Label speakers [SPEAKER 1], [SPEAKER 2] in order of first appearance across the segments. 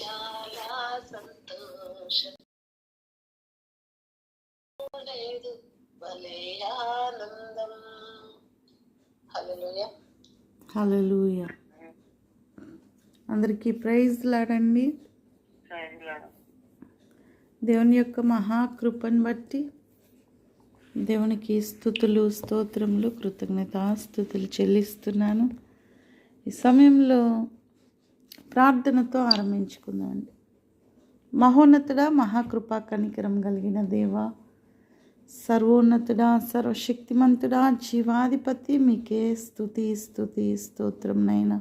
[SPEAKER 1] చాలా సంతోషం. లేదు భలే ఆనందం. హల్లెలూయా.
[SPEAKER 2] హలలుయ అందరికీ ప్రైజ్ లాడండి. దేవుని యొక్క మహాకృపను బట్టి దేవునికి స్థుతులు స్తోత్రములు కృతజ్ఞతాస్థుతులు చెల్లిస్తున్నాను. ఈ సమయంలో ప్రార్థనతో ఆరంభించుకుందామండి. మహోన్నతుడా మహాకృపా కనికరం కలిగిన దేవ సర్వోన్నతుడా సర్వశక్తిమంతుడా జీవాధిపతి మీకే స్థుతి స్థుతి స్తోత్రం నైనా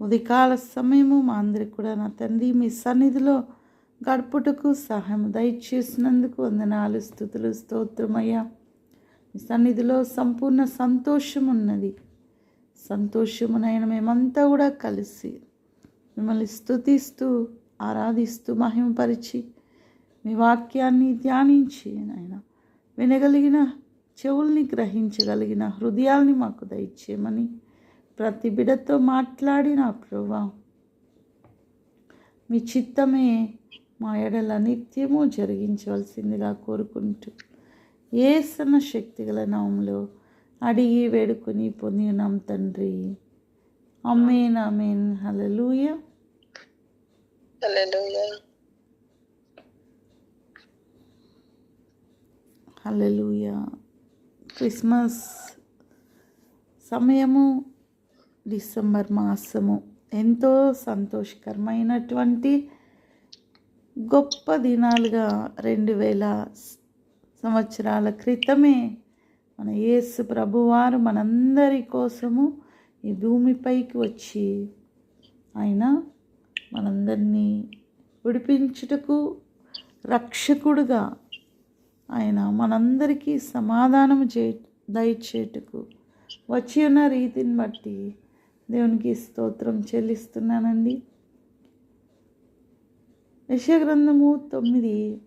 [SPEAKER 2] ఉదయకాల సమయము మా అందరికి కూడా నా తండ్రి మీ సన్నిధిలో గడుపుటకు సహాయం దయచేసినందుకు వందనాలు స్థుతులు స్తోత్రమయ్యా. మీ సన్నిధిలో సంపూర్ణ సంతోషం ఉన్నది సంతోషమునైన మేమంతా కూడా కలిసి మిమ్మల్ని స్థుతిస్తూ ఆరాధిస్తూ మహిమపరిచి మీ వాక్యాన్ని ధ్యానించి నాయన వినగలిగిన చెవుల్ని గ్రహించగలిగిన హృదయాల్ని మాకు దయచేయమని ప్రతి బిడతో మాట్లాడి నా ప్రభా. మీ చిత్తమే మా ఎడల నిత్యము జరిగించవలసిందిగా కోరుకుంటూ ఏ సన్న శక్తిగల నామంలో అడిగి వేడుకొని పొందినాం తండ్రి. అమేన్ హల్లెలూయా
[SPEAKER 1] హల్లెలూయా
[SPEAKER 2] హల్లెలూయా క్రిస్మస్ సమయము డిసెంబర్ మాసము ఎంతో సంతోషకరమైనటువంటి గొప్ప దినాలుగా రెండు వేల సంవత్సరాల క్రితమే మన యేసు ప్రభువారు మనందరి కోసము ఈ భూమిపైకి వచ్చి ఆయన మనందరినీ విడిపించుటకు రక్షకుడుగా ఆయన మనందరికీ సమాధానం చే దయచేటుకు వచ్చి ఉన్న రీతిని బట్టి దేవునికి స్తోత్రం చెల్లిస్తున్నానండి. యశగ్రంథము తొమ్మిది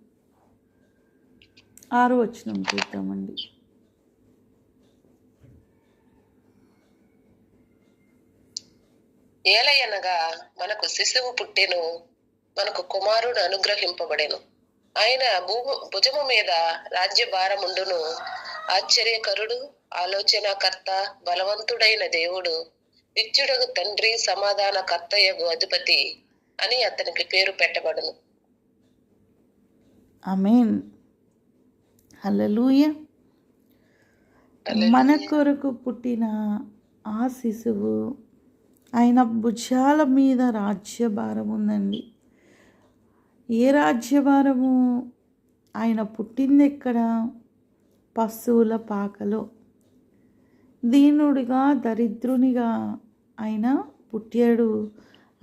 [SPEAKER 2] ఆరు వచనం చూద్దామండి.
[SPEAKER 1] ఏలయనగా మనకు శిశువు పుట్టెను మనకు కుమారుడు అనుగ్రహింపబడెను. ఆయన భూము భుజము మీద రాజ్య భారముండును. ఆశ్చర్యకరుడు ఆలోచనకర్త బలవంతుడైన దేవుడు నిత్యుడగు తండ్రి సమాధాన కర్తయగు అధిపతి అని అతనికి పేరు పెట్టబడును.
[SPEAKER 2] అమేన్ హల్లెలూయ. మన కొరకు పుట్టిన ఆ శిశువు ఆయన భుజాల మీద రాజ్యభారం ఉందండి. ఏ రాజ్యభారము? ఆయన పుట్టింది ఎక్కడ? పశువుల పాకలో. దీనుడిగా దరిద్రునిగా ఆయన పుట్టాడు.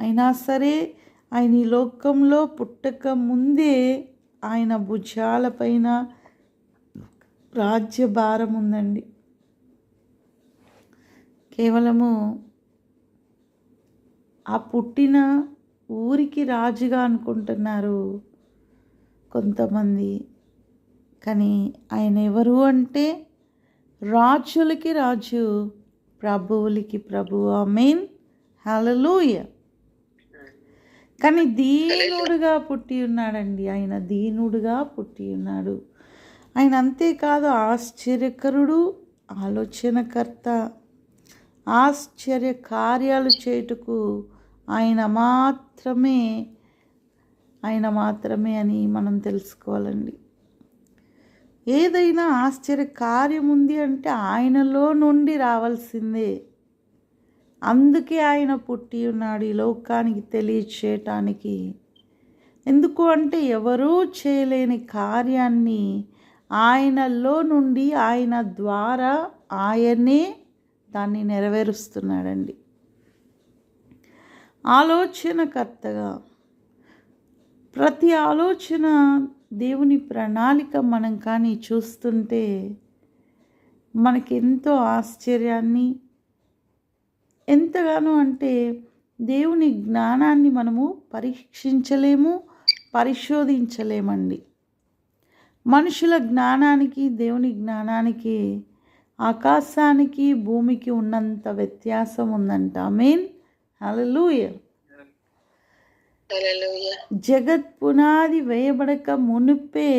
[SPEAKER 2] అయినా సరే ఆయన ఈ లోకంలో పుట్టక ముందే ఆయన భుజాలపైన రాజ్యభారం ఉందండి. కేవలము ఆ పుట్టిన ఊరికి రాజుగా అనుకుంటున్నారు కొంతమంది. కానీ ఆయన ఎవరు అంటే రాజులకి రాజు ప్రభువులకి ప్రభువు మీన్ హలలుయ కానీ దీనుడుగా పుట్టి ఉన్నాడండి. ఆయన దీనుడుగా పుట్టి ఉన్నాడు. ఆయన అంతేకాదు ఆశ్చర్యకరుడు ఆలోచనకర్త ఆశ్చర్య కార్యాలు చేయుటకు ఆయన మాత్రమే ఆయన మాత్రమే అని మనం తెలుసుకోవాలండి. ఏదైనా ఆశ్చర్య కార్యం ఉంది అంటే ఆయనలో నుండి రావాల్సిందే. అందుకే ఆయన పుట్టి ఉన్నాడు ఈ లోకానికి తెలియచేయటానికి. ఎందుకు అంటే ఎవరూ చేయలేని కార్యాన్ని ఆయనలో నుండి ఆయన ద్వారా ఆయనే దాన్ని నెరవేరుస్తున్నాడండి. ఆలోచనకర్తగా. ప్రతి ఆలోచన దేవుని ప్రణాళిక మనం కానీ చూస్తుంటే మనకెంతో ఆశ్చర్యాన్ని ఎంతగానో అంటే దేవుని జ్ఞానాన్ని మనము పరీక్షించలేము పరిశోధించలేమండి. మనుషుల జ్ఞానానికి దేవుని జ్ఞానానికి ఆకాశానికి భూమికి ఉన్నంత వ్యత్యాసం ఉందంట. మెయిన్
[SPEAKER 1] హల్లెలూయా
[SPEAKER 2] జగత్ పునాది వేయబడక మునుపే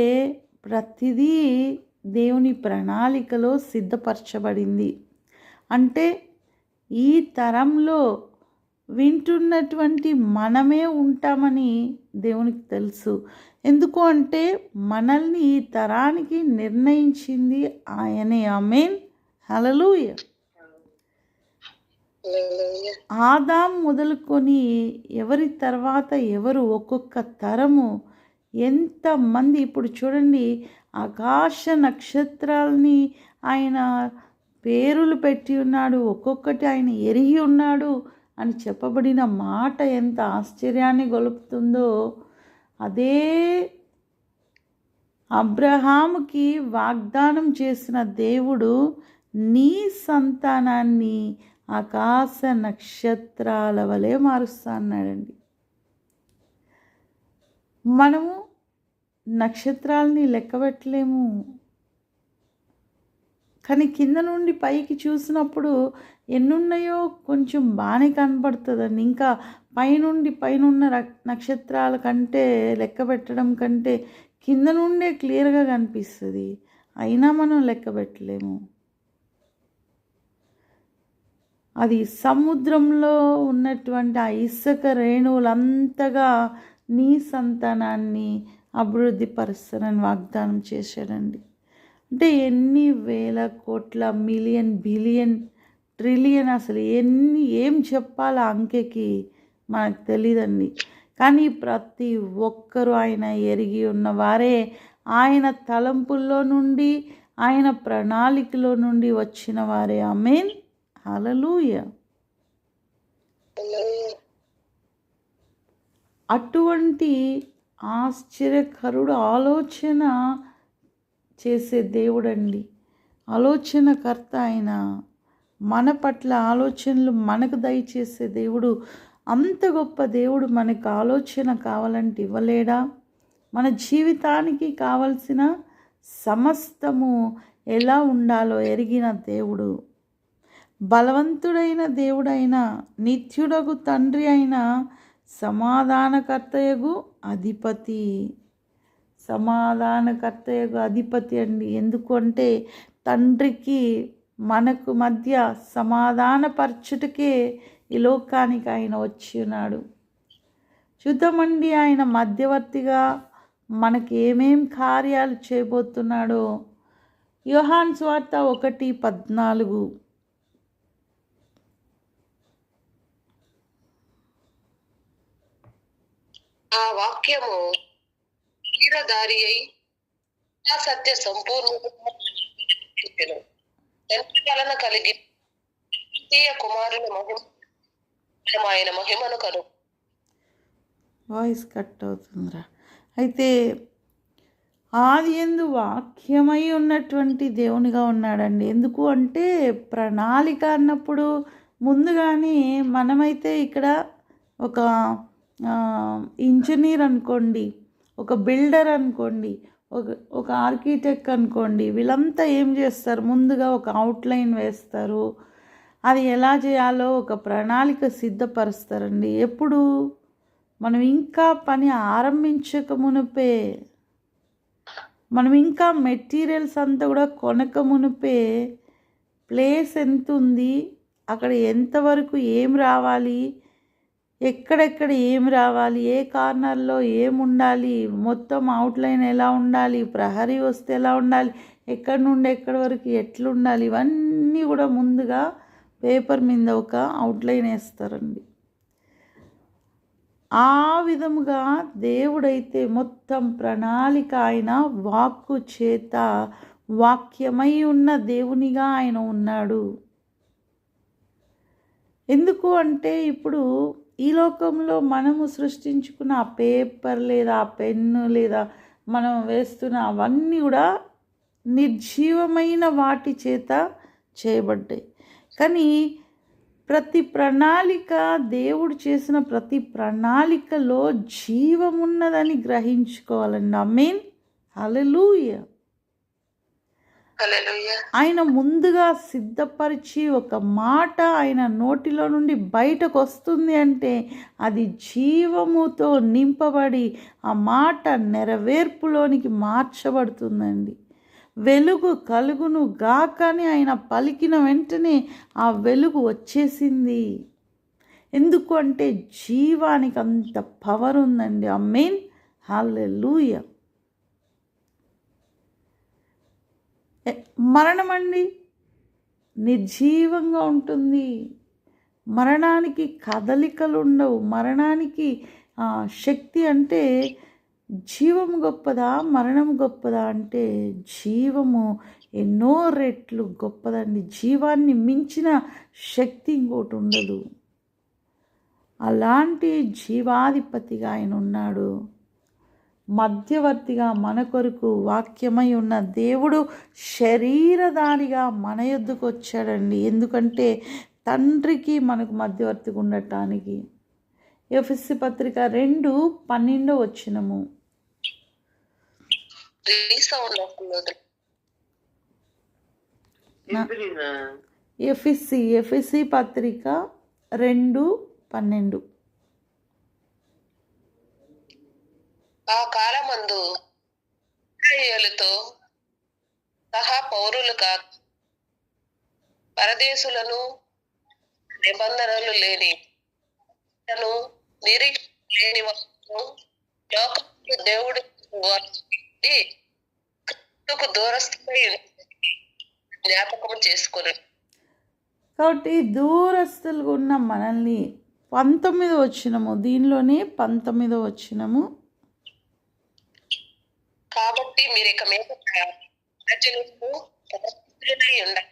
[SPEAKER 2] ప్రతిదీ దేవుని ప్రణాళికలో సిద్ధపరచబడింది. అంటే ఈ తరంలో వింటున్నటువంటి మనమే ఉంటామని దేవునికి తెలుసు. ఎందుకు అంటే మనల్ని ఈ తరానికి నిర్ణయించింది ఆయనే. ఆమెన్ హలలుయ
[SPEAKER 1] హల్లెలూయా
[SPEAKER 2] ఆదాం మొదలుకొని ఎవరి తర్వాత ఎవరు ఒక్కొక్క తరము ఎంతమంది ఇప్పుడు చూడండి ఆకాశ నక్షత్రాలని ఆయన పేరులు పెట్టి ఉన్నాడు ఒక్కొక్కటి ఆయన ఎరిగి ఉన్నాడు అని చెప్పబడిన మాట ఎంత ఆశ్చర్యాన్ని గొలుపుతుందో. అదే అబ్రహాముకి వాగ్దానం చేసిన దేవుడు నీ సంతానాన్ని ఆకాశ నక్షత్రాల వలె మారుస్తా అన్నాడండి మనము నక్షత్రాలని లెక్కబెట్టలేము. కానీ కింద నుండి పైకి చూసినప్పుడు ఎన్నున్నాయో కొంచెం బాగానే కనబడుతుందండి ఇంకా పైనుండి పైనున్న నక్షత్రాల కంటే లెక్క పెట్టడం కంటే కింద నుండే క్లియర్గా కనిపిస్తుంది. అయినా మనం లెక్క పెట్టలేము అది సముద్రంలో ఉన్నటువంటి ఆ ఇసుక రేణువులంతగా నీ సంతానాన్ని అభివృద్ధి పరుస్తానని వాగ్దానం చేశాడండి. అంటే ఎన్ని వేల కోట్ల మిలియన్ బిలియన్ ట్రిలియన్ అసలు ఎన్ని ఏం చెప్పాలి అంకెకి మనకు తెలియదండి కానీ ప్రతి ఒక్కరూ ఆయన ఎరిగి ఉన్నవారే ఆయన తలంపుల్లో నుండి ఆయన ప్రణాళికలో నుండి వచ్చిన వారే. అమేన్ హలలుయ అటువంటి ఆశ్చర్యకరుడు ఆలోచన చేసే దేవుడండి. ఆలోచనకర్త ఆయన. మన పట్ల ఆలోచనలు మనకు దయచేసే దేవుడు. అంత గొప్ప దేవుడు మనకు ఆలోచన కావాలంటే ఇవ్వలేడా? మన జీవితానికి కావలసిన సమస్తము ఎలా ఉండాలో ఎరిగిన దేవుడు. బలవంతుడైన దేవుడైన నిత్యుడగు తండ్రి అయిన సమాధానకర్తయగు అధిపతి. సమాధానకర్తయగు అధిపతి అండి. ఎందుకంటే తండ్రికి మనకు మధ్య సమాధానపరచుటకే ఈ లోకానికి ఆయన వచ్చి ఉన్నాడు చూద్దామండి ఆయన మధ్యవర్తిగా మనకి ఏమేం కార్యాలు చేయబోతున్నాడో. యోహాన్ స్వార్త ఒకటి పద్నాలుగు.
[SPEAKER 1] ఆ వాక్యము తీరదారి అయి ఆ సత్య సంపూర్ణ తండ్రి వలన కలిగి కుమారుల మహిమ ఆయన మహిమను కను.
[SPEAKER 2] వాయిస్ కట్ అవుతుందిరా. అయితే ఆది ఎందు వాక్యమై ఉన్నటువంటి దేవునిగా ఉన్నాడండి. ఎందుకు అంటే ప్రణాళిక అన్నప్పుడు ముందుగానే మనమైతే ఇక్కడ ఒక ఇంజనీర్ అనుకోండి ఒక బిల్డర్ అనుకోండి ఒక ఒక ఆర్కిటెక్ట్ అనుకోండి వీళ్ళంతా ఏం చేస్తారు? ముందుగా ఒక అవుట్లైన్ వేస్తారు. అది ఎలా చేయాలో ఒక ప్రణాళిక సిద్ధపరుస్తారండి. ఎప్పుడు? మనం ఇంకా పని ఆరంభించక మునుపే. మనం ఇంకా మెటీరియల్స్ అంతా కూడా కొనక మునుపే. ప్లేస్ ఎంత ఉంది? అక్కడ ఎంతవరకు ఏం రావాలి? ఎక్కడెక్కడ ఏం రావాలి ఏ కార్నర్లో ఏం ఉండాలి మొత్తం అవుట్లైన్ ఎలా ఉండాలి ప్రహరీ వస్తే ఎలా ఉండాలి ఎక్కడి నుండి ఎక్కడి వరకు ఎట్లుండాలి ఇవన్నీ కూడా ముందుగా పేపర్ మీద ఒక అవుట్లైన్ వేస్తారండి. ఆ విధముగా దేవుడైతే మొత్తం ప్రణాళిక ఆయన వాక్కు చేత వాక్యమై ఉన్న దేవునిగా ఆయన ఉన్నాడు. ఎందుకు అంటే ఇప్పుడు ఈ లోకంలో మనము సృష్టించుకున్న ఆ పేపర్ లేదా ఆ పెన్ను లేదా మనం వేస్తున్న అవన్నీ కూడా నిర్జీవమైన వాటి చేత చేయబడ్డాయి. కానీ ప్రతి ప్రణాళిక దేవుడు చేసిన ప్రతి ప్రణాళికలో జీవమున్నదని గ్రహించుకోవాలండి. ఐ మీన్ హలలుయ ఆయన ముందుగా సిద్ధపరిచి ఒక మాట ఆయన నోటిలో నుండి బయటకు వస్తుంది అంటే అది జీవముతో నింపబడి ఆ మాట నెరవేర్పులోనికి మార్చబడుతుందండి. వెలుగు కలుగును గాకని ఆయన పలికిన వెంటనే ఆ వెలుగు వచ్చేసింది. ఎందుకు అంటే జీవానికి అంత పవర్ ఉందండి. ఆ మెయిన్ హాలెలూయ మరణం అండి నిర్జీవంగా ఉంటుంది. మరణానికి కదలికలు ఉండవు మరణానికి ఆ, శక్తి అంటే జీవం గొప్పదా మరణం గొప్పదా అంటే జీవము ఎన్నో రెట్లు గొప్పదండి. జీవాన్ని మించిన శక్తి ఇంకోటి ఉండదు అలాంటి జీవాధిపతిగా ఆయన ఉన్నాడు మధ్యవర్తిగా మన కొరకు వాక్యమై ఉన్న దేవుడు శరీరధారిగా మన యొద్దకు వచ్చాడండి. ఎందుకంటే తండ్రికి మనకు మధ్యవర్తిగా ఉండటానికి. ఎఫ్ఎస్సి పత్రిక రెండు పన్నెండో వచ్చినము ఎఫ్ఎస్సి ఎఫ్ఎస్సి పత్రిక రెండు పన్నెండు.
[SPEAKER 1] ఆ కాలమందు ఇశ్రాయేలుతో సహా పౌరులు కాక పరదేశులను నిబంధనలు లేని తను నిరీక్ష లేని వారు లోకములు దేవుడు క్రీస్తుకు దూరస్థమై జ్ఞాపకం చేసుకుని
[SPEAKER 2] కాబట్టి దూరస్తులుగా ఉన్న మనల్ని పంతొమ్మిదో వచ్చినము దీనిలోనే పంతొమ్మిదో వచ్చినము
[SPEAKER 1] కాబట్టి మీరు ఇక మీద ప్రజలకు ఉండక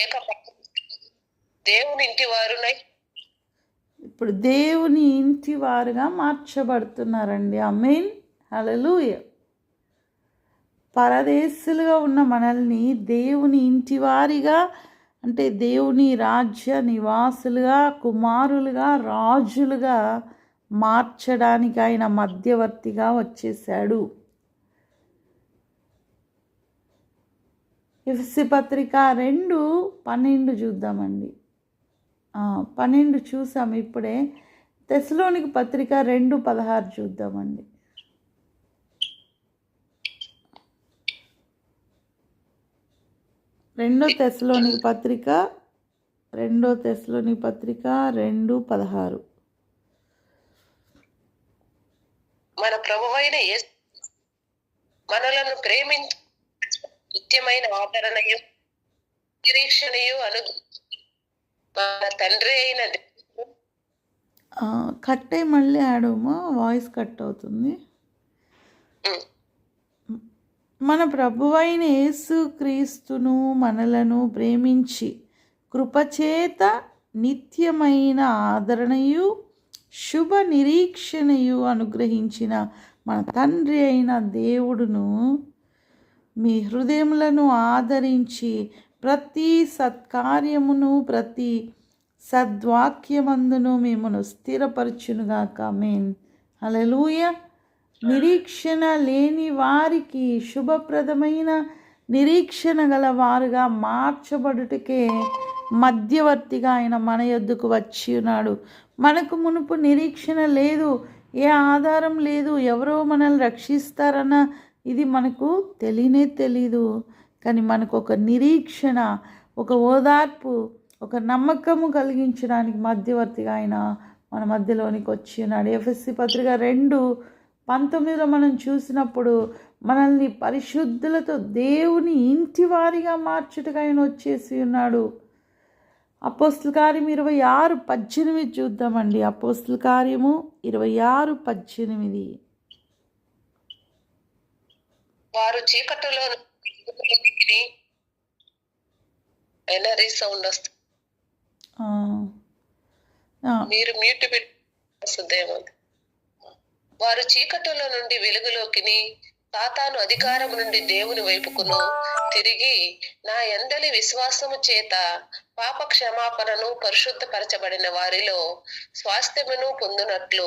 [SPEAKER 1] ఏక దేవుని ఇంటి వారునై.
[SPEAKER 2] ఇప్పుడు దేవుని ఇంటి వారుగా మార్చబడుతున్నారండి. ఆ మీన్ హలలుయ పరదేశులుగా ఉన్న మనల్ని దేవుని ఇంటి వారిగా అంటే దేవుని రాజ్య నివాసులుగా కుమారులుగా రాజులుగా మార్చడానికి ఆయన మధ్యవర్తిగా వచ్చేశాడు. ఎఫ్సి పత్రిక రెండు పన్నెండు చూద్దామండి. పన్నెండు చూసాం ఇప్పుడే. తెసలోనికి పత్రిక రెండు పదహారు చూద్దామండి. రెండో తెసలోనికి పత్రిక రెండో తెసలోని పత్రిక రెండు పదహారు.
[SPEAKER 1] మన ప్రభువైన యేసు మనలను ప్రేమించి నిత్యమైన ఆదరణయు నిరీక్షణయు అను మన తండ్రి అయిన దేవుడు.
[SPEAKER 2] ఆ, కట్ అయ్యి మళ్ళీ ఆడమో వాయిస్ కట్ అవుతుంది. మన ప్రభువైన యేసు క్రీస్తును మనలను ప్రేమించి కృపచేత నిత్యమైన ఆదరణయు శుభ నిరీక్షణయు అనుగ్రహించిన మన తండ్రి అయిన దేవుడును మీ హృదయములను ఆదరించి ప్రతి సత్కార్యమును ప్రతి సద్వాక్యమందును మిమ్మను స్థిరపరచునుగాక. మేన్ హల్లెలూయ. నిరీక్షణ లేని వారికి శుభప్రదమైన నిరీక్షణ గల వారుగా మార్చబడుటకే మధ్యవర్తిగా ఆయన మన యొద్దకు వచ్చి ఉన్నాడు మనకు మునుపు నిరీక్షణ లేదు ఏ ఆధారం లేదు ఎవరో మనల్ని రక్షిస్తారన్న ఇది మనకు తెలియనే తెలీదు. కానీ మనకు ఒక నిరీక్షణ ఒక ఓదార్పు ఒక నమ్మకము కలిగించడానికి మధ్యవర్తిగా ఆయన మన మధ్యలోనికి వచ్చి ఉన్నాడు. ఎఫ్ఎస్సి పత్రిక రెండు పంతొమ్మిదిలో మనం చూసినప్పుడు మనల్ని పరిశుద్ధులతో దేవుని ఇంటి వారిగా మార్చుటగా ఆయన వచ్చేసి ఉన్నాడు. అపోస్తుల కార్యం ఇరవై ఆరు పద్దెనిమిది చూద్దామండి. అపోస్తుల కార్యము ఇరవై ఆరు పద్దెనిమిది.
[SPEAKER 1] వారు చీకటిలో వెలుగులోకి మీరు మ్యూట్ పెట్టి వారు చీకటిలో నుండి వెలుగులోకిని సాతాను అధికారం నుండి దేవుని వైపుకును. తిరిగి నా ఎందలి విశ్వాసము చేత పాప క్షమాపణను పరిశుద్ధపరచబడిన వారిలో స్వాస్థ్యమును పొందునట్లు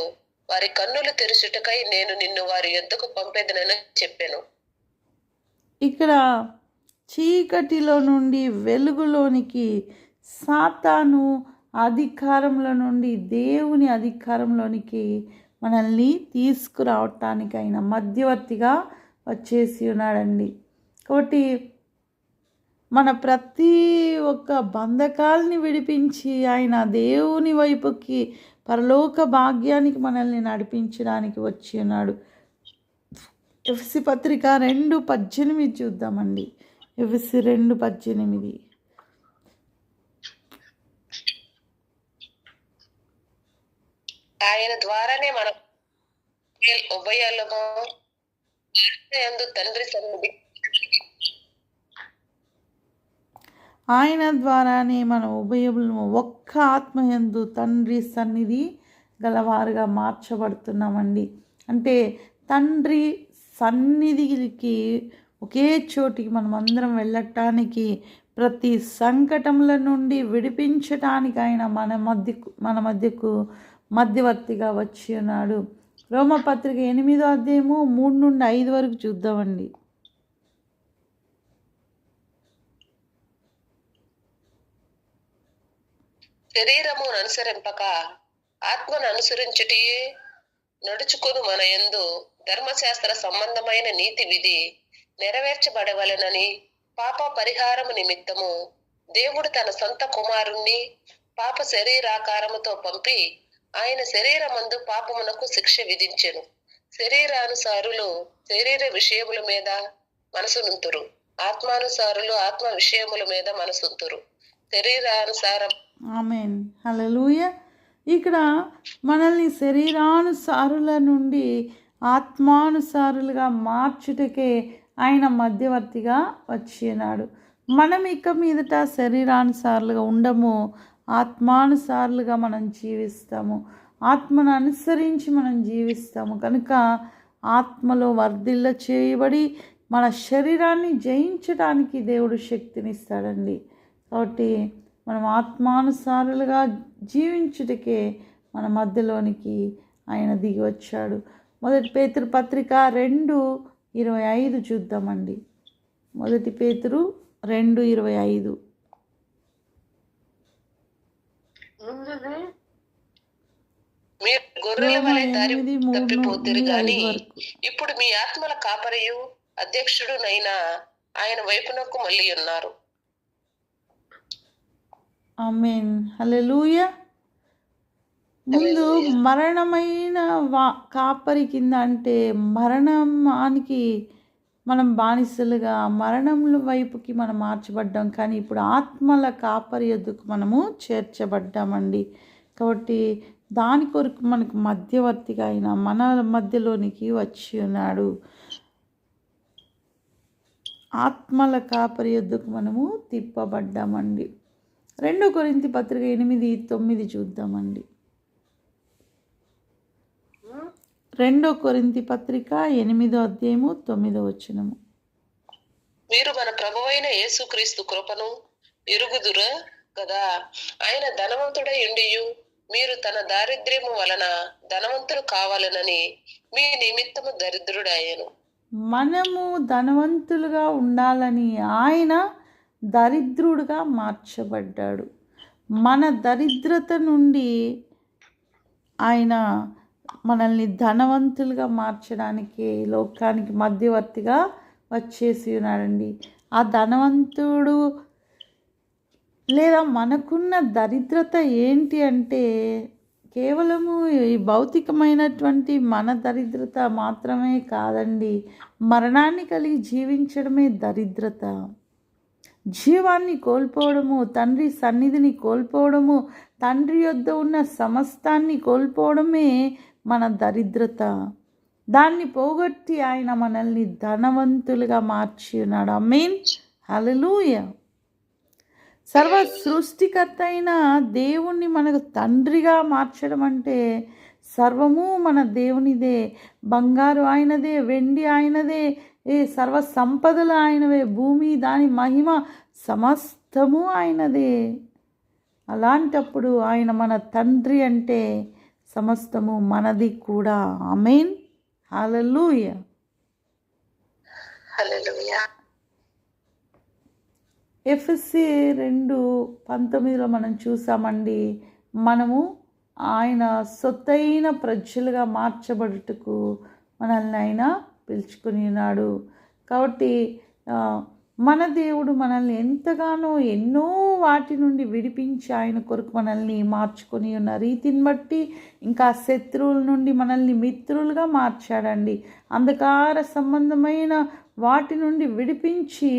[SPEAKER 1] వారి కన్నులు తెరుచుటకై నేను నిన్ను వారి యొద్దకు పంపేదనని చెప్పాను.
[SPEAKER 2] ఇక్కడ చీకటిలో నుండి వెలుగులోనికి సాతాను అధికారంలో నుండి దేవుని అధికారంలోనికి మనల్ని తీసుకురావటానికి మధ్యవర్తిగా వచ్చేసి ఉన్నాడండి. కాబట్టి మన ప్రతి ఒక్క బంధకాల్ని విడిపించి ఆయన దేవుని వైపుకి పరలోక భాగ్యానికి మనల్ని నడిపించడానికి వచ్చి ఉన్నాడు. ఎఫ్సి పత్రిక రెండు పద్దెనిమిది చూద్దామండి. ఎఫ్సి రెండు పద్దెనిమిది.
[SPEAKER 1] ఆయన ద్వారానే మనం ఉభయలము ఎందు తండ్రి సన్నిధి.
[SPEAKER 2] ఆయన ద్వారానే మన ఉభయములను ఒక్క ఆత్మయందు తండ్రి సన్నిధి గలవారుగా మార్చబడుతున్నామండి. అంటే తండ్రి సన్నిధికి ఒకే చోటికి మనం అందరం వెళ్ళటానికి ప్రతి సంకటముల నుండి విడిపించటానికి ఆయన మన మధ్యకు మన మధ్యకు మధ్యవర్తిగా వచ్చి ఉన్నాడు రోమపత్రిక ఎనిమిదో అధ్యాయము మూడు నుండి ఐదు వరకు చూద్దామండి.
[SPEAKER 1] శరీరమును అనుసరింపక ఆత్మను అనుసరించుటి నడుచుకొని మన యందు ధర్మశాస్త్ర సంబంధమైన నీతి విధి నెరవేర్చబడవలెనని పాప పరిహారము నిమిత్తము దేవుడు తన సొంత కుమారుణ్ణి పాప శరీరాకారముతో పంపి ఆయన శరీరమందు పాపమునకు శిక్ష విధించెను. శరీరానుసారులు శరీర విషయముల మీద మనసునుంతురు ఆత్మానుసారులు ఆత్మ విషయముల మీద మనసుంతురు శరీరానుసారం
[SPEAKER 2] ఆమెన్. హల్లెలూయ. ఇక్కడ మనల్ని శరీరానుసారుల నుండి ఆత్మానుసారులుగా మార్చుటకే ఆయన మధ్యవర్తిగా వచ్చినాడు మనం ఇక మీదట శరీరానుసారులుగా ఉండము. ఆత్మానుసారులుగా మనం జీవిస్తాము. ఆత్మను అనుసరించి మనం జీవిస్తాము. కనుక ఆత్మలో వర్ధిల్ల చేయబడి మన శరీరాన్ని జయించడానికి దేవుడు శక్తినిస్తాడండి. కాబట్టి మనం ఆత్మానుసారులుగా జీవించుటకే మన మధ్యలోనికి ఆయన దిగి వచ్చాడు. మొదటి పేతురు పత్రిక రెండు ఇరవై ఐదు చూద్దామండి. మొదటి పేతురు రెండు ఇరవై ఐదు
[SPEAKER 1] మీరు గొర్రెల వలె దారి తప్పిపోతురు గాని ఇప్పుడు మీ ఆత్మల కాపరియు అధ్యక్షుడునైన ఆయన వైపునకు మళ్ళీ ఉన్నారు.
[SPEAKER 2] ఆమెన్. హల్లెలూయ. ముందు మరణమైన వా కాపరి కింద అంటే మరణానికి మనం బానిసలుగా మరణముల వైపుకి మనం మార్చబడ్డాం. కానీ ఇప్పుడు ఆత్మల కాపరి యొద్దకు మనము చేర్చబడ్డామండి. కాబట్టి దాని కొరకు మనకు మధ్యవర్తిగా అయిన మన మధ్యలోనికి వచ్చి ఉన్నాడు. ఆత్మల కాపరియుద్ధకు మనము తిప్పబడ్డామండి. రెండో కొరింతి పత్రిక ఎనిమిది తొమ్మిది చూద్దామండి. రెండో కొరింతి పత్రిక ఎనిమిదో అధ్యాయము తొమ్మిదో వచనము.
[SPEAKER 1] మీరు మన ప్రభువైన యేసుక్రీస్తు కృపను ఎరుగుదుర కదా ఆయన ధనవంతుడై ఉండియు. మీరు తన దారిద్ర్యము వలన ధనవంతులు కావాలనని మీ నిమిత్తము దరిద్రుడాయను
[SPEAKER 2] మనము ధనవంతులుగా ఉండాలని ఆయన దరిద్రుడుగా మార్చబడ్డాడు. మన దరిద్రత నుండి ఆయన మనల్ని ధనవంతులుగా మార్చడానికి లోకానికి మధ్యవర్తిగా వచ్చేసి ఉన్నాడండి. ఆ ధనవంతుడు లేదా మనకున్న దరిద్రత ఏంటి అంటే కేవలము ఈ భౌతికమైనటువంటి మన దరిద్రత మాత్రమే కాదండి. మరణాన్ని కలిగి జీవించడమే దరిద్రత. జీవాన్ని కోల్పోవడము తండ్రి సన్నిధిని కోల్పోవడము తండ్రి యొద్ద ఉన్న సమస్తాన్ని కోల్పోవడమే మన దరిద్రత. దాన్ని పోగొట్టి ఆయన మనల్ని ధనవంతులుగా మార్చి ఉన్నాడు ఐ మీన్ సర్వ సృష్టికర్త అయిన దేవుణ్ణి మనకు తండ్రిగా మార్చడం అంటే సర్వము మన దేవునిదే బంగారు ఆయనదే వెండి ఆయనదే ఏ సర్వ సంపదలు ఆయనవే భూమి దాని మహిమ సమస్తము ఆయనదే. అలాంటప్పుడు ఆయన మన తండ్రి అంటే సమస్తము మనది కూడా. అమేన్ హల్లెలూయా.
[SPEAKER 1] హలలుయా
[SPEAKER 2] ఎఫ్ఎస్సి రెండు పంతొమ్మిదిలో మనం చూసామండి. మనము ఆయన సొత్తైన ప్రజలుగా మార్చబడుటకు మనల్ని ఆయన పిలుచుకుని ఉన్నాడు. కాబట్టి మన దేవుడు మనల్ని ఎంతగానో ఎన్నో వాటి నుండి విడిపించి ఆయన కొరకు మనల్ని మార్చుకొని ఉన్న రీతిని బట్టి ఇంకా శత్రువుల నుండి మనల్ని మిత్రులుగా మార్చాడండి. అంధకార సంబంధమైన వాటి నుండి విడిపించి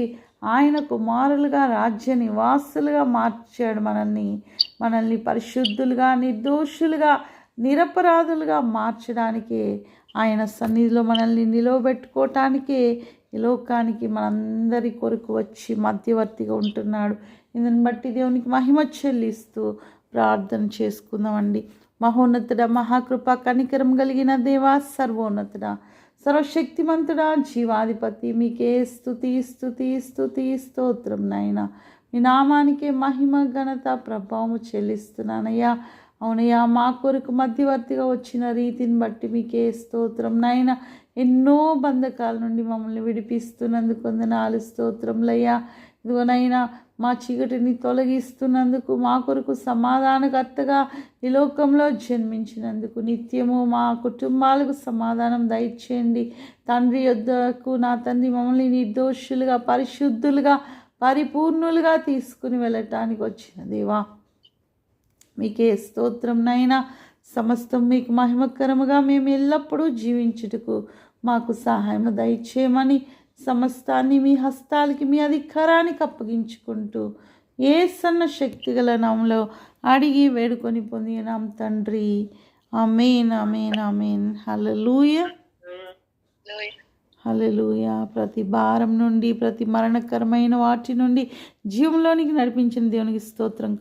[SPEAKER 2] ఆయన కుమారులుగా రాజ్య నివాసులుగా మార్చాడు మనల్ని. మనల్ని పరిశుద్ధులుగా నిర్దోషులుగా నిరపరాధులుగా మార్చడానికే ఆయన సన్నిధిలో మనల్ని నిలవబెట్టుకోవటానికే ఈ లోకానికి మనందరి కొరకు వచ్చి మధ్యవర్తిగా ఉంటున్నాడు. ఇందుని బట్టి దేవునికి మహిమ చెల్లిస్తూ ప్రార్థన చేసుకుందామండి. మహోన్నతుడ మహాకృప కనికరం కలిగిన దేవా సర్వోన్నతుడ సర్వశక్తిమంతుడా జీవాధిపతి. మీకే స్థుతి స్థుతి స్థుతి స్తోత్రం నాయన. మీ నామానికే మహిమ ఘనత ప్రభావము చెల్లిస్తున్నానయ్యా. అవునయ్యా మా కొరకు మధ్యవర్తిగా వచ్చిన రీతిని బట్టి మీకే స్తోత్రం నాయన. ఎన్నో బంధకాల నుండి మమ్మల్ని విడిపిస్తున్నందుకు వందనాలు స్తోత్రంలయ్యా ఇదిగోనైనా మా చీకటిని తొలగిస్తున్నందుకు మా కొరకు సమాధానకర్తగా ఈ లోకంలో జన్మించినందుకు నిత్యము మా కుటుంబాలకు సమాధానం దయచేయండి. తండ్రి యొద్దకు నా తండ్రి మమ్మల్ని నిర్దోషులుగా పరిశుద్ధులుగా పరిపూర్ణులుగా తీసుకుని వెళ్ళటానికి వచ్చిన దేవా మీకే స్తోత్రం నైనా సమస్తం మీకు మహిమకరముగా మేము ఎల్లప్పుడూ జీవించుటకు మాకు సహాయం దయచేయమని సమస్తాన్ని మీ హస్తాలకి మీ అధికారానికి అప్పగించుకుంటూ ఏ సన్న శక్తిగల నామంలో అడిగి వేడుకొని పొందినాం తండ్రి. అమేన్ అమేన్ అమేన్ హల్లెలూయా. హల్లెలూయ. ప్రతి భారం నుండి ప్రతి మరణకరమైన వాటి నుండి జీవంలోనికి నడిపించిన దేవునికి స్తోత్రం.